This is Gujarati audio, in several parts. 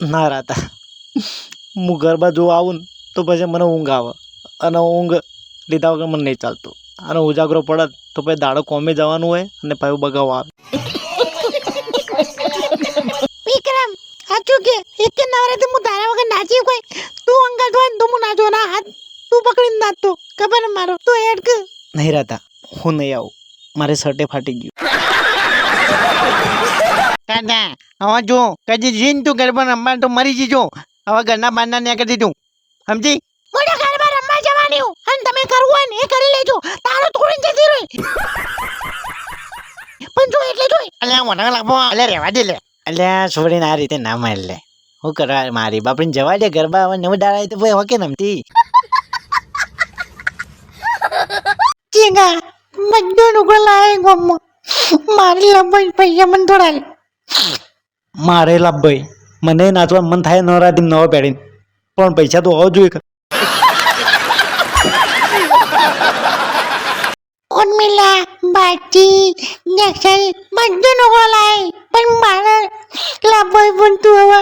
ના રહેતા હું ગરબા જોવા આવું ને તો પછી મને ઊંઘ આવે. અને ઊંઘ લીધા વગર મને નહીં ચાલતું. અને ઉજાગરો પડે તો પછી દાડો કોમે જવાનું હોય અને પાછું બગાવ આવે. વિક્રમ સાચું કે? એક કે નવરાત્રી હું તારા વગર નાચી કોઈ? તું અંગલ ને તો હું નાચો. ના હાથ તું પકડીને નાચતો ખબર મારો? તું એડ કે નહીં રહેતા હું નહીં આવું. મારે શર્ટે ફાટી ગયું. દાદા હવે જો કદી જીન તું ગરબા રમવા તો મરી જીજો. હવે ઘરના બારના ને કરી દીધું સમજી? મોટા ગરબા રમવા જવાની હું. અને તમે કરવું હોય ને એ કરી લેજો. તારો તોડીને જતી રહી. પણ જો એટલે જોઈ. અલ્યા મને લાગો અલ્યા રહેવા દે લે. અલ્યા છોડીને આ રીતે ના મારી લે. હું કરવા મારી બાપડીને જવા દે ગરબા હવે નવ દાડા તો ભાઈ હોકે નમતી ચીંગા બધો નુકડો લાવે ગોમ મારી લંબાઈ પૈસા મને થોડા. મારે લાભ ભાઈ મને નાચવા મન થાય નવરાત્રી નવા પેઢી પણ પૈસા તો હોવા જોઈએ ઉર્મિલા બાટી નક્ષલ બધું નુકડો લાવે પણ મારે લંબાઈ પણ તું હવે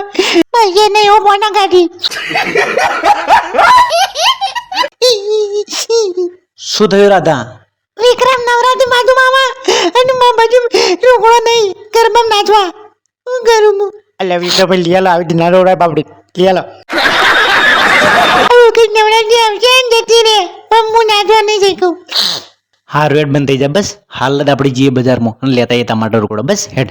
પૈસા નહીં હો બોના કાઢી શું થયું રાધા વિક્રમ નવરાત્રી બાજુ મામા અને મા બાજુ લુગડો નહીં ગરબા નાચવા. હું કરું હું વિશે ભાઈ લીયાલો આવી ઢીના રોડાય બાપડી. લીયાલો હવે કઈ નવરાત્રી આવશે ને જતી રે પણ હું નાચવા નહીં શીખું. હાર વેટ બંધ થઈ જાય બસ. હાલ જ આપણે જઈએ બજારમાં. લેતા એ ટમાટર રોકડો. બસ હેડ.